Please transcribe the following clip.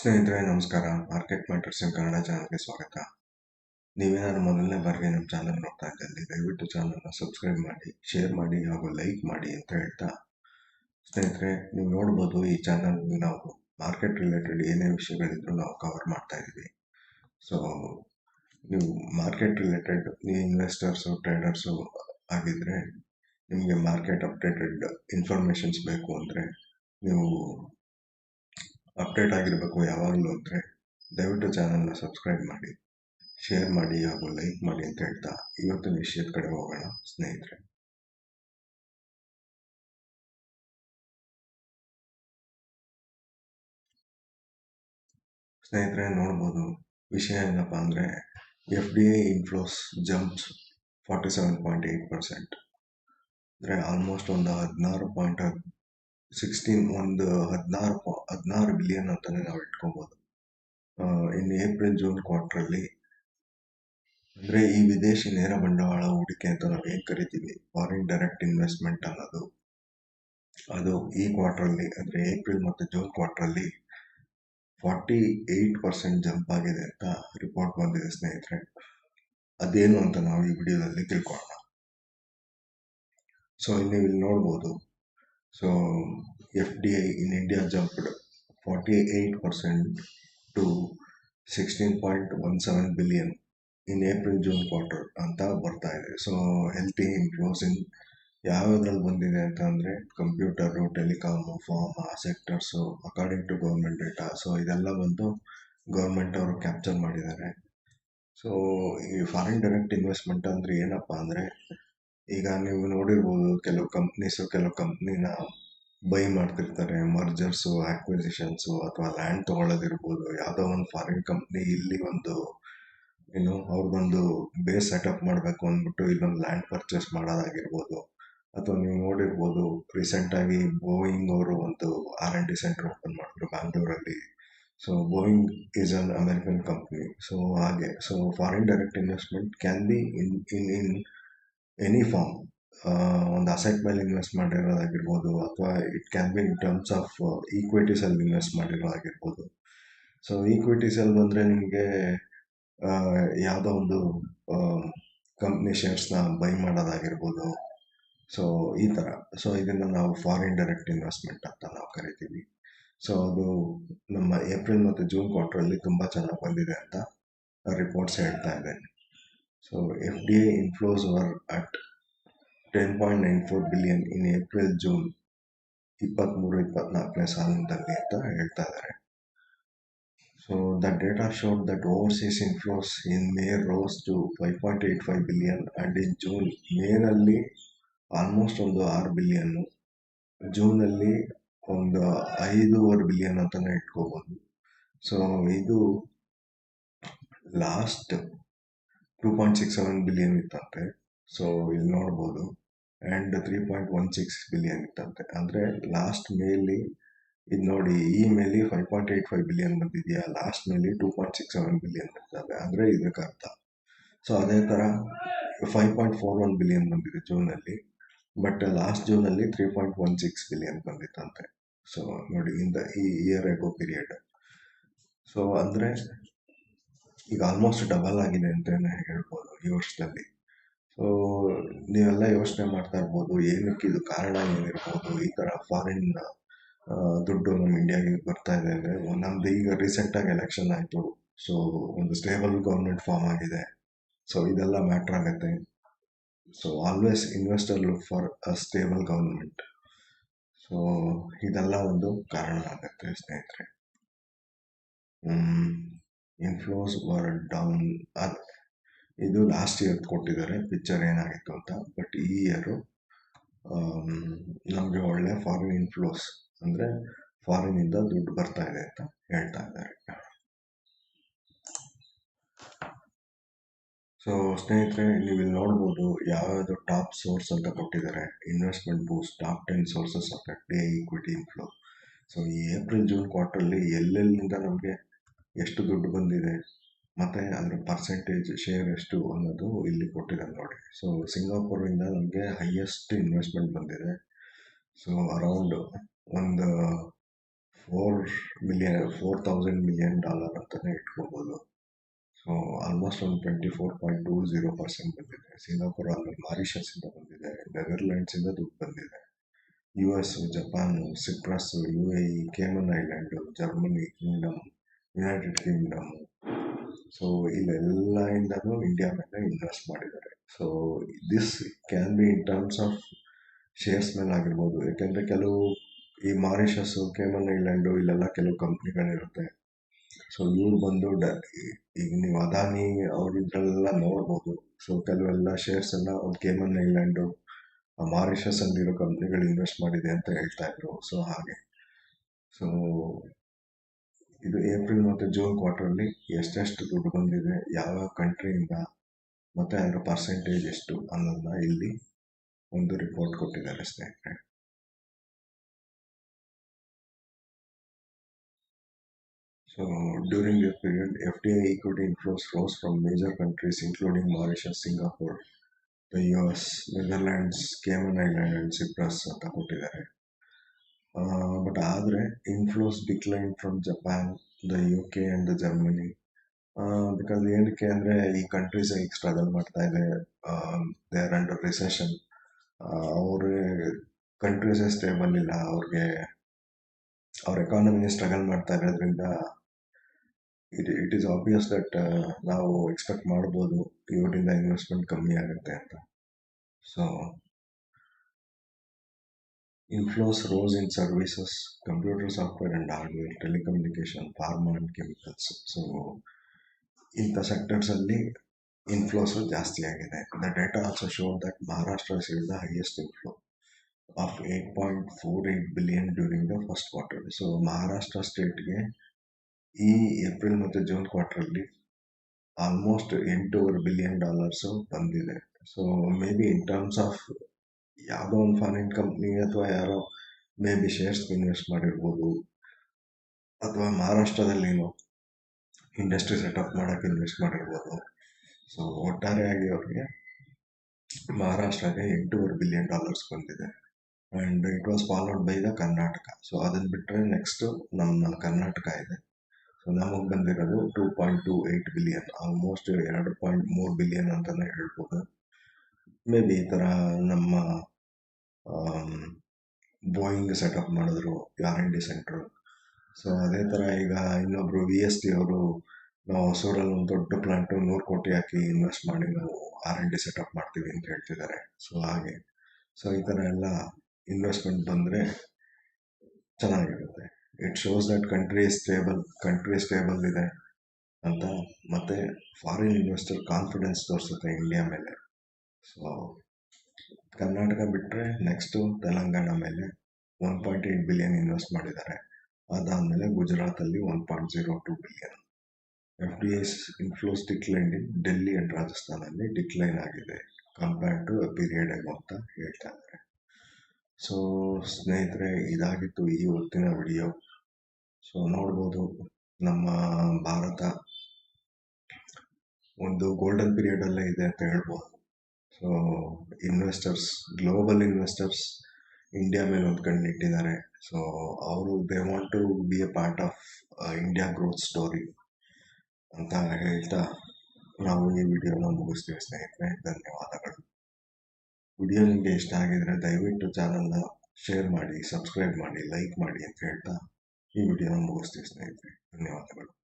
ಸ್ನೇಹಿತರೆ, ನಮಸ್ಕಾರ. Market matters ಇನ್ ಕನ್ನಡ ಚಾನಲ್ಗೆ ಸ್ವಾಗತ. ನೀವೇನಾದ್ರು ಮೊದಲನೇ ಬಾರಿಗೆ ನಮ್ಮ ಚಾನಲ್ ನೋಡ್ತಾ ಇದ್ದಲ್ಲಿ ದಯವಿಟ್ಟು ಚಾನಲ್ನ ಸಬ್ಸ್ಕ್ರೈಬ್ ಮಾಡಿ ಶೇರ್ ಮಾಡಿ ಹಾಗೂ ಲೈಕ್ ಮಾಡಿ ಅಂತ ಹೇಳ್ತಾ. ಸ್ನೇಹಿತರೆ, ನೀವು ನೋಡ್ಬೋದು ಈ ಚಾನಲ್ ನಾವು ಮಾರ್ಕೆಟ್ ರಿಲೇಟೆಡ್ ಏನೇ ವಿಷಯಗಳಿದ್ರು ನಾವು ಕವರ್ ಮಾಡ್ತಾ ಇದ್ದೀವಿ. ಸೊ ನೀವು ಮಾರ್ಕೆಟ್ ರಿಲೇಟೆಡ್ ನೀವು ಇನ್ವೆಸ್ಟರ್ಸು ಟ್ರೇಡರ್ಸು ಆಗಿದ್ರೆ, ನಿಮಗೆ ಮಾರ್ಕೆಟ್ ಅಪ್ಡೇಟೆಡ್ ಇನ್ಫಾರ್ಮೇಷನ್ಸ್ ಬೇಕು ಅಂದರೆ, ನೀವು ಅಪ್ಡೇಟ್ ಆಗಿರಬೇಕು ಯಾವಾಗಲೂ ಅಂದರೆ ದಯವಿಟ್ಟು ಚಾನಲ್ನ ಸಬ್ಸ್ಕ್ರೈಬ್ ಮಾಡಿ ಶೇರ್ ಮಾಡಿ ಹಾಗೂ ಲೈಕ್ ಮಾಡಿ ಅಂತ ಹೇಳ್ತಾ ಇವತ್ತಿನ ವಿಷಯದ ಕಡೆ ಹೋಗೋಣ, ಸ್ನೇಹಿತರೆ. ಸ್ನೇಹಿತರೆ, ನೋಡ್ಬೋದು ವಿಷಯ ಏನಪ್ಪ ಅಂದರೆ F D I inflows jumps forty seven point eight percent ಅಂದರೆ ಆಲ್ಮೋಸ್ಟ್ ಒಂದು ಹದಿನಾರು ಪಾಯಿಂಟ್ ಸಿಕ್ಸ್ಟೀನ್ ಒಂದು ಹದಿನಾರು ಹದಿನಾರು ಬಿಲಿಯನ್ ಅಂತಲೇ ನಾವು ಇಟ್ಕೊಬೋದು. ಇನ್ನು ಏಪ್ರಿಲ್, ಜೂನ್ ಕ್ವಾರ್ಟ್ರಲ್ಲಿ ಅಂದರೆ ಈ ವಿದೇಶಿ ನೇರ ಬಂಡವಾಳ ಹೂಡಿಕೆ ಅಂತ ನಾವು ಏನು ಕರಿತೀವಿ? ಫಾರಿನ್ ಡೈರೆಕ್ಟ್ ಇನ್ವೆಸ್ಟ್ಮೆಂಟ್ ಅನ್ನೋದು. ಅದು ಈ ಕ್ವಾರ್ಟ್ರಲ್ಲಿ ಅಂದರೆ ಏಪ್ರಿಲ್ ಮತ್ತು ಜೂನ್ ಕ್ವಾರ್ಟ್ರಲ್ಲಿ ಫಾರ್ಟಿ ಏಯ್ಟ್ ಪರ್ಸೆಂಟ್ ಜಂಪ್ ಆಗಿದೆ ಅಂತ ರಿಪೋರ್ಟ್ ಬಂದಿದೆ ಸ್ನೇಹಿತರೆ. ಅದೇನು ಅಂತ ನಾವು ಈ ವಿಡಿಯೋದಲ್ಲಿ ತಿಳ್ಕೊಳ್ಳೋಣ ಸೊ ನೀವು ಇಲ್ಲಿ ನೋಡ್ಬೋದು. Forty eight percent to sixteen point one seven billion in April June quarter ಅಂತ ಬರ್ತಾ ಇದೆ. ಸೊ ಹೆಲ್ತಿ ಇನ್ಫ್ಲೋಸ್ ಇನ್ ಯಾವ್ಯಾವ್ದ್ರಲ್ಲಿ ಬಂದಿದೆ ಅಂತ ಅಂದರೆ computer telecom pharma sectors according to government data so ಇದೆಲ್ಲ ಬಂದು ಗೌರ್ಮೆಂಟ್ ಅವರು ಕ್ಯಾಪ್ಚರ್ ಮಾಡಿದ್ದಾರೆ. ಸೊ ಈ ಫಾರಿನ್ ಡೈರೆಕ್ಟ್ ಇನ್ವೆಸ್ಟ್ಮೆಂಟ್ ಅಂದರೆ ಏನಪ್ಪ ಅಂದರೆ ಈಗ ನೀವು ನೋಡಿರ್ಬೋದು ಕೆಲವು ಕಂಪ್ನೀಸು ಕೆಲವು ಕಂಪ್ನಿನ ಬೈ ಮಾಡ್ತಿರ್ತಾರೆ ಮರ್ಜರ್ಸು ಆಕ್ವಿಸಿಷನ್ಸು ಅಥವಾ ಲ್ಯಾಂಡ್ ತೊಗೊಳ್ಳೋದಿರ್ಬೋದು. ಯಾವುದೋ ಒಂದು ಫಾರಿನ್ ಕಂಪ್ನಿ ಇಲ್ಲಿ ಒಂದು ಏನು ಅವ್ರದ್ದೊಂದು ಬೇಸ್ ಸೆಟಪ್ ಮಾಡಬೇಕು ಅಂದ್ಬಿಟ್ಟು ಇಲ್ಲೊಂದು ಲ್ಯಾಂಡ್ ಪರ್ಚೇಸ್ ಮಾಡೋದಾಗಿರ್ಬೋದು. ಅಥವಾ ನೀವು ನೋಡಿರ್ಬೋದು ರೀಸೆಂಟಾಗಿ ಬೋಯಿಂಗ್ ಅವರು ಒಂದು R N D center open ಮಾಡಿದ್ರು ಬ್ಯಾಂಗ್ಳೂರಲ್ಲಿ so Boeing is an American company so ಹಾಗೆ so foreign direct investment can be in in in any form ಒಂದು ಅಸೆಟ್ ಮೇಲೆ ಇನ್ವೆಸ್ಟ್ ಮಾಡಿರೋದಾಗಿರ್ಬೋದು, ಅಥವಾ it can be in terms of ಈಕ್ವಿಟೀಸಲ್ಲಿ invest ಮಾಡಿರೋದಾಗಿರ್ಬೋದು. So ಈಕ್ವಿಟೀಸಲ್ಲಿ ಬಂದರೆ ನಿಮಗೆ ಯಾವುದೋ ಒಂದು ಕಂಪ್ನಿ ಶೇರ್ಸ್ನ ಬೈ ಮಾಡೋದಾಗಿರ್ಬೋದು. ಸೊ ಈ ಥರ ಸೊ ಇದನ್ನು ನಾವು ಫಾರಿನ್ ಡೈರೆಕ್ಟ್ ಇನ್ವೆಸ್ಟ್ಮೆಂಟ್ ಅಂತ ನಾವು ಕರಿತೀವಿ. ಸೊ ಅದು ನಮ್ಮ ಏಪ್ರಿಲ್ ಮತ್ತು ಜೂನ್ ಕ್ವಾರ್ಟ್ರಲ್ಲಿ ತುಂಬ ಚೆನ್ನಾಗಿ ಬಂದಿದೆ ಅಂತ ರಿಪೋರ್ಟ್ಸ್ ಹೇಳ್ತಾ ಇದೆ at ten point nine four billion in April June ಇಪ್ಪತ್ತ್ಮೂರು ಇಪ್ಪತ್ನಾಲ್ಕನೇ ಸಾಲಿನಲ್ಲಿ ಅಂತ ಹೇಳ್ತಾ ಇದ್ದಾರೆ so the data showed that overseas inflows in May rose to five point eight five billion and in June ಮೇನಲ್ಲಿ ಆಲ್ಮೋಸ್ಟ್ ಒಂದು ಆರು ಬಿಲಿಯನ್ನು ಜೂನಲ್ಲಿ ಒಂದು ಐದೂವರೆ ಬಿಲಿಯನ್ ಅಂತಲೇ ಇಟ್ಕೋಬೋದು. ಸೊ ಇದು last two point six seven billion ಇತ್ತಂತೆ. ಸೊ ಇಲ್ಲಿ ನೋಡ್ಬೋದು. And three point one six billion ಇತ್ತಂತೆ. ಅಂದರೆ ಲಾಸ್ಟ್ ಮೇಲಿ, ಇದು ನೋಡಿ, ಈ ಮೇಲೆ five point eight five billion ಬಂದಿದೆಯಾ? ಲಾಸ್ಟ್ ಮೇಲೆ two point six seven billion ಬಂದಿದ್ದಾವೆ. ಅಂದರೆ ಇದಕ್ಕೆ ಅರ್ಥ. ಸೊ ಅದೇ ಥರ five point four one billion ಬಂದಿದೆ ಜೂನಲ್ಲಿ. But last ಜೂನಲ್ಲಿ three point one six billion ಬಂದಿತ್ತಂತೆ. So ನೋಡಿ, ಇಂದ ಈ ಇಯರ್ ಎಗೋ ಪೀರಿಯಡ್ ಸೊ ಅಂದರೆ ಈಗ ಆಲ್ಮೋಸ್ಟ್ ಡಬಲ್ ಆಗಿದೆ ಅಂತಲೇ ಹೇಳ್ಬೋದು ಈ ವರ್ಷದಲ್ಲಿ. ಸೊ ನೀವೆಲ್ಲ ಯೋಚನೆ ಮಾಡ್ತಾ ಇರ್ಬೋದು, ಏನಕ್ಕೆ ಇದು ಕಾರಣ ಏನಿರ್ಬೋದು, ಈ ಥರ ಫಾರಿನ್ ದುಡ್ಡು ನಮ್ಮ ಇಂಡಿಯಾಗೆ ಬರ್ತಾ ಇದೆ ಅಂದರೆ ನಮ್ದು ಈಗ ರೀಸೆಂಟಾಗಿ ಎಲೆಕ್ಷನ್ ಆಯಿತು. ಸೊ ಒಂದು ಸ್ಟೇಬಲ್ ಗೌರ್ಮೆಂಟ್ ಫಾರ್ಮ್ ಆಗಿದೆ. ಸೊ ಇದೆಲ್ಲ ಮ್ಯಾಟ್ರ್ ಆಗುತ್ತೆ. So always investor look for a stable government so ಇದೆಲ್ಲ ಒಂದು ಕಾರಣ ಆಗುತ್ತೆ ಸ್ನೇಹಿತರೆ. ಇನ್ಫ್ಲೋಸ್ ವರ್ ಡೌನ್ ಇದು ಲಾಸ್ಟ್ ಇಯರ್ ಕೊಟ್ಟಿದ್ದಾರೆ ಪಿಕ್ಚರ್ ಏನಾಗಿತ್ತು ಅಂತ. ಬಟ್ ಈ ಇಯರು ನಮಗೆ ಒಳ್ಳೆ ಫಾರಿನ್ ಇನ್ಫ್ಲೋಸ್ ಅಂದರೆ ಫಾರಿನಿಂದ ದುಡ್ಡು ಬರ್ತಾ ಇದೆ ಅಂತ ಹೇಳ್ತಾ ಇದ್ದಾರೆ. ಸೊ ಸ್ನೇಹಿತರೆ, ನೀವು ಇಲ್ಲಿ ನೋಡ್ಬೋದು ಯಾವ್ಯಾವುದು ಟಾಪ್ ಸೋರ್ಸ್ ಅಂತ ಕೊಟ್ಟಿದ್ದಾರೆ. Investment boost top ten sources of the equity inflow so ಈ ಏಪ್ರಿಲ್ ಜೂನ್ ಕ್ವಾರ್ಟರ್ಲಿ ಎಲ್ಲೆಲ್ಲಿಂದ ನಮಗೆ ಎಷ್ಟು ದುಡ್ಡು ಬಂದಿದೆ, ಮತ್ತು ಅದರ ಪರ್ಸೆಂಟೇಜ್ ಶೇರ್ ಎಷ್ಟು ಅನ್ನೋದು ಇಲ್ಲಿ ಕೊಟ್ಟಿದ್ದಾರೆ ನೋಡಿ. ಸೊ ಸಿಂಗಾಪುರಿಂದ ನಮಗೆ ಹೈಯೆಸ್ಟ್ ಇನ್ವೆಸ್ಟ್ಮೆಂಟ್ ಬಂದಿದೆ. ಸೊ ಅರೌಂಡ್ ಒಂದು four million four thousand million dollar ಅಂತಲೇ ಇಟ್ಕೋಬೋದು. ಸೊ ಆಲ್ಮೋಸ್ಟ್ ಒಂದು twenty four point two zero percent ಬಂದಿದೆ. ಸಿಂಗಾಪುರ ಅಂದರೆ ಮಾರಿಷಸಿಂದ ಬಂದಿದೆ ನೆದರ್ಲ್ಯಾಂಡ್ಸಿಂದ ದುಡ್ಡು ಬಂದಿದೆ. U S Japan Cyprus U A E Cayman island Germany kingdom United Kingdom so ಇಲ್ಲೆಲ್ಲ ಇಂದನೂ ಇಂಡಿಯಾ ಮೇಲೆ ಇನ್ವೆಸ್ಟ್ ಮಾಡಿದ್ದಾರೆ. So this can be in terms of shares ಮೇಲೆ ಆಗಿರ್ಬೋದು. ಯಾಕೆಂದರೆ ಕೆಲವು ಈ ಮಾರಿಷಸ್ಸು ಕೇಮನ್ ಐಲ್ಯಾಂಡು ಇಲ್ಲೆಲ್ಲ ಕೆಲವು ಕಂಪ್ನಿಗಳಿರುತ್ತೆ. ಸೊ ಇವ್ರು ಬಂದು ಡ ಈಗ ನೀವು ಅದಾನಿ ಅವ್ರ ಇದ್ರಲ್ಲೆಲ್ಲ ನೋಡ್ಬೋದು. ಸೊ ಕೆಲವೆಲ್ಲ ಶೇರ್ಸ್ ಎಲ್ಲ ಒಂದು ಕೇಮನ್ ಐಲ್ಯಾಂಡು ಮಾರಿಷಸ್ ಅಲ್ಲಿರೋ ಕಂಪ್ನಿಗಳು ಇನ್ವೆಸ್ಟ್ ಮಾಡಿದೆ ಅಂತ ಹೇಳ್ತಾ ಇದ್ರು. ಸೊ ಹಾಗೆ. ಸೊ ಇದು ಏಪ್ರಿಲ್ ಮತ್ತೆ ಜೂನ್ ಕ್ವಾರ್ಟರಲ್ಲಿ ಎಷ್ಟೆಷ್ಟು ದುಡ್ಡು ಬಂದಿದೆ, ಯಾವ ಯಾವ ಕಂಟ್ರಿಯಿಂದ ಮತ್ತೆ ಅದರ ಪರ್ಸೆಂಟೇಜ್ ಎಷ್ಟು ಅನ್ನೋದನ್ನ ಇಲ್ಲಿ ಒಂದು ರಿಪೋರ್ಟ್ ಕೊಟ್ಟಿದ್ದಾರೆ ಸ್ನೇಹಿತರೆ. So during year period F D I equity inflows rose from major countries including Mauritius Singapore the U Netherlands Cayman island and Cyprus ಅಂತ ಕೊಟ್ಟಿದ್ದಾರೆ. ಬಟ್ ಆದರೆ inflows decline from Japan the U K and the Germany because ಏನಕ್ಕೆ ಅಂದರೆ, ಈ countries ಈಗ struggle ಮಾಡ್ತಾ ಇದೆ they are under recession ಅವ್ರ ಕಂಟ್ರೀಸೇ ಸ್ಟೇಬಲ್ ಇಲ್ಲ ಅವ್ರಿಗೆ, ಅವ್ರ ಎಕಾನಮಿ ಸ್ಟ್ರಗಲ್ ಮಾಡ್ತಾ ಇರೋದ್ರಿಂದ it it is obvious that ನಾವು ಎಕ್ಸ್ಪೆಕ್ಟ್ ಮಾಡ್ಬೋದು ಇವರಿಂದ ಇನ್ವೆಸ್ಟ್ಮೆಂಟ್ ಕಮ್ಮಿ ಆಗುತ್ತೆ ಅಂತ. So inflows rose in services computer software and hardware telecommunication pharma and chemicals so ಇಂಥ ಸೆಕ್ಟರ್ಸಲ್ಲಿ ಇನ್ಫ್ಲೋಸು ಜಾಸ್ತಿ ಆಗಿದೆ. The data also show that Maharashtra is the highest inflow of eight point four eight billion during the first quarter so Maharashtra ಸ್ಟೇಟ್ಗೆ ಈ April ಮತ್ತು June ಕ್ವಾರ್ಟರಲ್ಲಿ almost ಎಂಟೂವರೆ billion dollars ಬಂದಿದೆ. So maybe in terms of ಯಾವುದೋ ಒಂದು foreign company ಅಥವಾ ಯಾರೋ may be shares invest ಮಾಡಿರ್ಬೋದು ಅಥವಾ ಮಹಾರಾಷ್ಟ್ರದಲ್ಲೇನೋ ಇಂಡಸ್ಟ್ರಿ ಸೆಟಪ್ ಮಾಡೋಕ್ಕೆ ಇನ್ವೆಸ್ಟ್ ಮಾಡಿರ್ಬೋದು. ಸೊ, ಒಟ್ಟಾರೆಯಾಗಿ ಅವ್ರಿಗೆ ಮಹಾರಾಷ್ಟ್ರಗೆ ಎಂಟೂವರೆ ಬಿಲಿಯನ್ ಡಾಲರ್ಸ್ ಬಂದಿದೆ. And it was followed by the Karnataka. So ಅದನ್ನು ಬಿಟ್ಟರೆ ನೆಕ್ಸ್ಟು ನಮ್ಮ ಕರ್ನಾಟಕ ಇದೆ. ಸೊ, ನಮಗೆ ಬಂದಿರೋದು two point two eight billion, almost ಎರಡು ಪಾಯಿಂಟ್ ಮೂರು ಬಿಲಿಯನ್ ಅಂತಲೇ ಹೇಳ್ಬೋದು. ಮೇ ಬಿ ಈ ಥರ ನಮ್ಮ ಬೋಯಿಂಗ್ ಸೆಟಪ್ ಮಾಡಿದ್ರು R N D center so ಅದೇ ಥರ ಈಗ ಇನ್ನೊಬ್ಬರು ವಿ ಎಸ್ ಟಿ ಅವರು ನಾವು ಹೊಸೂರಲ್ಲಿ ಒಂದು ದೊಡ್ಡ ಪ್ಲಾಂಟು ನೂರು ಕೋಟಿ ಹಾಕಿ ಇನ್ವೆಸ್ಟ್ ಮಾಡಿ ನಾವು ಆರ್ ಎನ್ ಡಿ ಸೆಟಪ್ ಮಾಡ್ತೀವಿ ಅಂತ ಹೇಳ್ತಿದ್ದಾರೆ. ಸೊ ಹಾಗೆ. ಸೊ ಈ ಥರ ಎಲ್ಲ ಇನ್ವೆಸ್ಟ್ಮೆಂಟ್ ಬಂದರೆ ಚೆನ್ನಾಗಿರುತ್ತೆ. It shows that country stable country stable ಇದೆ ಅಂತ ಮತ್ತು ಫಾರಿನ್ ಇನ್ವೆಸ್ಟರ್ ಕಾನ್ಫಿಡೆನ್ಸ್ ತೋರಿಸುತ್ತೆ ಇಂಡಿಯಾ ಮೇಲೆ. ಸೊ ಕರ್ನಾಟಕ ಬಿಟ್ಟರೆ ನೆಕ್ಸ್ಟು ತೆಲಂಗಾಣ ಮೇಲೆ one point eight billion invest ಮಾಡಿದ್ದಾರೆ. ಅದಾದಮೇಲೆ ಗುಜರಾತಲ್ಲಿ one point zero two billion F D S inflows decline Delhi and ರಾಜಸ್ಥಾನಲ್ಲಿ decline ಆಗಿದೆ ಕಂಪೇರ್ ಟು ಪೀರಿಯಡ್ ಎಗೋ ಅಂತ ಹೇಳ್ತಾ ಇದ್ದಾರೆ. ಸೊ ಸ್ನೇಹಿತರೆ, ಇದಾಗಿತ್ತು ಈ ಹೊತ್ತಿನ ವಿಡಿಯೋ ಸೊ ನೋಡ್ಬೋದು ನಮ್ಮ ಭಾರತ ಒಂದು ಗೋಲ್ಡನ್ ಪೀರಿಯಡಲ್ಲೇ ಇದೆ ಅಂತ ಹೇಳ್ಬೋದು. So investors global investors India ಮೇಲೆ ಒಂದು ಕಣ್ಣು ಇಟ್ಟಿದ್ದಾರೆ ಸೊ ಅವರು they want to be a part of India growth story ಅಂತ ಹೇಳ್ತಾ ನಾವು ಈ ವಿಡಿಯೋನ ಮುಗಿಸ್ತೀವಿ ಸ್ನೇಹಿತರೆ. ಧನ್ಯವಾದಗಳು. ವಿಡಿಯೋ ನಿಮಗೆ ಇಷ್ಟ ಆಗಿದ್ರೆ ದಯವಿಟ್ಟು ಚಾನಲ್ನ ಶೇರ್ ಮಾಡಿ, ಸಬ್ಸ್ಕ್ರೈಬ್ ಮಾಡಿ, ಲೈಕ್ ಮಾಡಿ ಅಂತ ಹೇಳ್ತಾ ಈ ವಿಡಿಯೋನ ಮುಗಿಸ್ತೀವಿ ಸ್ನೇಹಿತರೆ. ಧನ್ಯವಾದಗಳು.